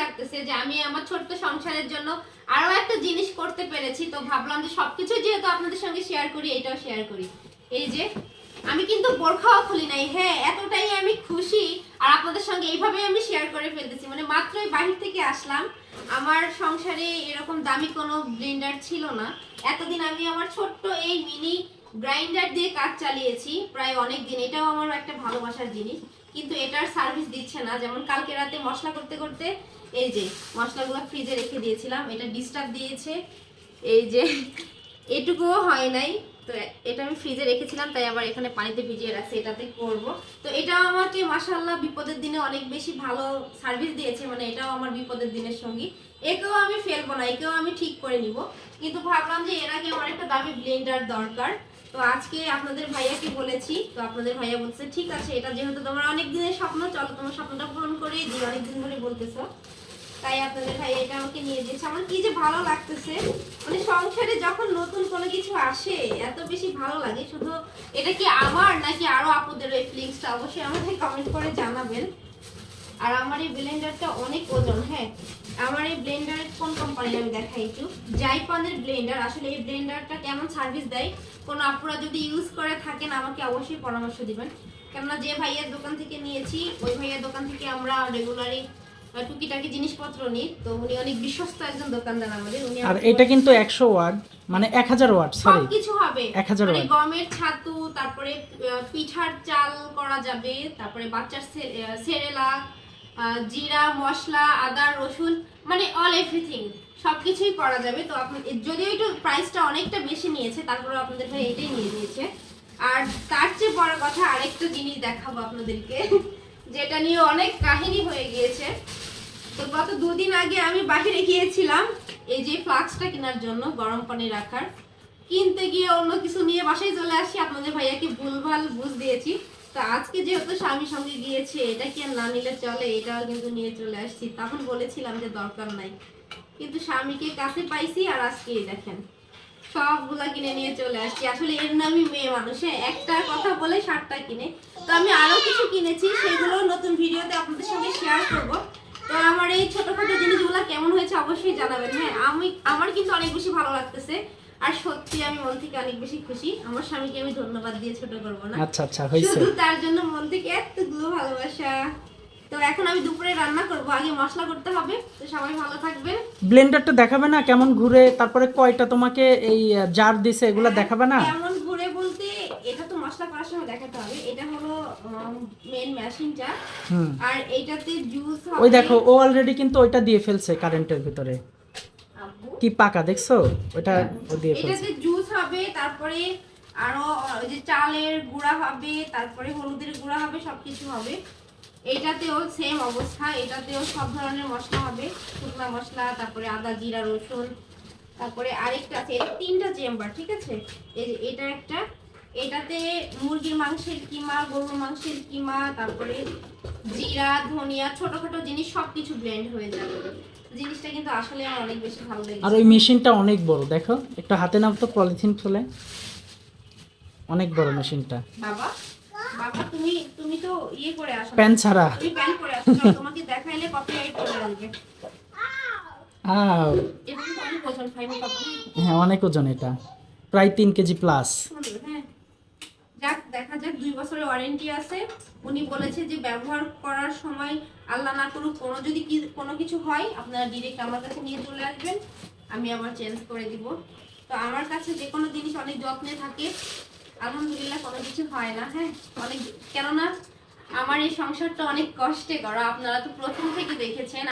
লাগতেছে যে আমি আমার ছোট্ট সংসারের জন্য আরও একটা জিনিস করতে পেরেছি, তো ভাবলাম যে সবকিছু যেহেতু আপনাদের সঙ্গে শেয়ার করি, এটাও শেয়ার করি। এই যে, আমি কিন্তু বোরখাও খুলি নাই হ্যাঁ এতটাই আমি খুশি আর আপনাদের সঙ্গে এইভাবেই আমি শেয়ার করে ফেলতেছি। মানে মাত্রই বাহির থেকে আসলাম, আমার সংসারে এরকম দামি কোনো ব্লেন্ডার ছিল না। এতদিন আমি আমার ছোট্ট এই মিনি গ্রাইন্ডার দিয়ে কাজ চালিয়েছি, প্রায় অনেক দিন। এটাও আমার একটা ভালোবাসার জিনিস, কিন্তু এটার সার্ভিস দিচ্ছে না। যেমন কালকে রাতে মশলা করতে করতে এই যে মশলাগুলো ফ্রিজে রেখে দিয়েছিলাম, এটা ডিস্টার্ব দিয়েছে। এই যে, এটুকুও হয় নাই। তো এটা আমি ফ্রিজে রেখেছিলাম, তাই আবার এখানে পানিতে ভিজিয়ে রাখছি, এটাতে করব। তো এটাও আমাকে মাশাআল্লাহ বিপদের দিনে অনেক বেশি ভালো সার্ভিস দিয়েছে মানে এটাও আমার বিপদের দিনের সঙ্গী। একেও আমি ফেলব না, একেও আমি ঠিক করে নিব। কিন্তু ভাবলাম যে এর আগে আমার একটা দামি ব্লেন্ডার দরকার। তো আজকে আপনাদের ভাইয়াকে বলেছি, তো আপনাদের ভাইয়া বলছে, ঠিক আছে, এটা যেহেতু তোমার অনেক দিনের স্বপ্ন, চলো তোমার স্বপ্নটা পূরণ করেই দিই, অনেকদিন ধরে বলতেছো। তাই আপনাদের ভাই এটা আমাকে নিয়ে দিয়েছে। আমার কি যে ভালো লাগতেছে? মানে সংসারে যখন নতুন কোনো কিছু আসে, এত বেশি ভালো লাগে। শুধু এটা কি আমার নাকি আরও আপুদের এই ফিলিংসটা অবশ্যই আমাকে কমেন্ট করে জানাবেন। আর আমার এই ব্লেন্ডারটা অনেক ওজন হ্যাঁ? আমার এই ব্লেন্ডার কোন কোম্পানির আমি দেখাই একটু? জাইপানের ব্লেন্ডার আসলে এই ব্লেন্ডারটা কেমন সার্ভিস দেয়? কোনো আপুরা যদি ইউজ করে থাকেন, আমাকে অবশ্যই পরামর্শ দিবেন। কেননা যে ভাইয়ের দোকান থেকে নিয়েছি, ওই ভাইয়ের দোকান থেকে আমরা রেগুলারই টুকিটাকি জিনিসপত্র নিই তো উনি অনেক বিশ্বস্ত একজন দোকানদার আমাদের উনি আর এটা কিন্তু একশো ওয়াট মানে এক হাজার ওয়াট সরি সবকিছু হবে। 1000 মানে গমের ছাতু তারপরে পিঠার চাল করা যাবে তারপরে বাচ্চার সেরেলাক জিরা মশলা আদা রসুন মানে অল এভরিথিং সবকিছুই করা যাবে। তো আপনি যদিও একটু প্রাইসটা অনেকটা বেশি নিয়েছে তারপরে আপনাদের ভাই এটাই নিয়ে নিয়েছে। আর তার চেয়ে বড় কথা আরেকটা জিনিস দেখাবো আপনাদেরকে যেটা নিয়ে অনেক কাহিনী হয়ে গিয়েছে। তো গত দুদিন আগে আমি বাইরে গিয়েছিলাম, এই যে ফ্লাক্সটা কেনার জন্য, গরম পানি রাখার। কিনতে গিয়ে অন্য কিছু নিয়ে বাসায় চলে আসি, আপনাদের ভাইয়াকে ভুলভাল বুঝ দিয়েছি। তো আজকে যেহেতু স্বামীর সঙ্গে গিয়েছে, এটা কি না নিলে চলে, এটাও কিন্তু নিয়ে চলে আসছি। তখন বলেছিলাম যে দরকার নাই। কিন্তু স্বামীকে কাছে পাইছি, আর আজকে দেখেন, সবগুলা কিনে নিয়ে চলে আসছি। আসলে এর নামই মেয়ে মানুষ হ্যাঁ একটা কথা বলে সাতটা কিনে। তো আমি আরও কিছু কিনেছি সেগুলো নতুন ভিডিওতে আপনাদের সঙ্গে শেয়ার করব। তো আমার এই ছোটখাটো জিনিসগুলো কেমন হয়েছে অবশ্যই জানাবেন। হ্যাঁ আমি আমার কিন্তু অনেক বেশি ভালো লাগতেছে। আর সত্যি আমি মন থেকে অনেক বেশি খুশি। আমার স্বামীকে আমি ধন্যবাদ দিয়ে ছোট করব না। আচ্ছা আচ্ছা হয়েছে। শুধু তার জন্য মন থেকে এতগুলো ভালোবাসা। তো এখন আমি দুপুরে রান্না করব। আগে মশলা করতে হবে। তো সবাই ভালো থাকবেন। ব্লেন্ডারটা দেখাবে না? কেমন ঘুরে? তারপরে কয়টা তোমাকে এই জার দিছে এগুলো দেখাবে না কেমন ঘুরে বলতে এটা তো মশলা করার সময় দেখাতে হবে এটা হলো মেন মেশিনটা আর এইটাতে জুস ওই দেখো ও অলরেডি কিন্তু ওইটা দিয়ে ফেলছে কারেন্টের ভিতরে। কি পাকা দেখছ? ওটা ও দিয়ে ফেলছে। এটাতে জুস হবে তারপরে আরও ওই যে চালের গুঁড়া হবে তারপরে হলুদের গুঁড়া হবে সবকিছু হবে। এটাতেও সেম অবস্থা এটাতেও সব ধরনের মশলা হবে। শুকনো মশলা তারপরে আদা জিরা রসুন তারপরে আরেকটা আছে তিনটা চেম্বার ঠিক আছে? এই যে এটা একটা এটাতে মুরগির মাংসের কিমা গরুর মাংসের কিমা তারপরে জিরা ধনিয়া ছোটখাটো জিনিস সবকিছু ব্লেন্ড হয়ে যাবে। জিনিসটা কিন্তু আসলে আমার অনেক বেশি ভালো লেগেছে। আর ওই মেশিনটা অনেক বড় দেখো। একটা হাতে নাও তো পলিথিন খুলে অনেক বড় মেশিনটা। বাবা বাবা তুমি তুমি তো ইয়ে করে আসো। প্যান ছাড়া। তুমি প্যান করে আসো। তোমাকে দেখাইলে কপিরাইট চলে আসবে হ্যাঁ অনেক ওজন এটা। প্রায় তিন কেজি প্লাস হ্যাঁ যাক, দেখা যাক, দুই বছরের ওয়ারেন্টি আছে। উনি বলেছে যে ব্যবহার করার সময় আল্লাহ না করুক, কোনো যদি কোনো কিছু হয়, আপনারা ডিরেক্ট আমার কাছে নিয়ে চলে আসবেন। আমি আবার চেঞ্জ করে দিব। তো আমার কাছে যে কোনো জিনিস অনেক যত্নে থাকে। আলহামদুলিল্লাহ কোনো কিছু হয় না হ্যাঁ? অনেক কেননা, আমার এই সংসারটা অনেক কষ্টে করা আপনারা তো প্রথম থেকে দেখেছেন।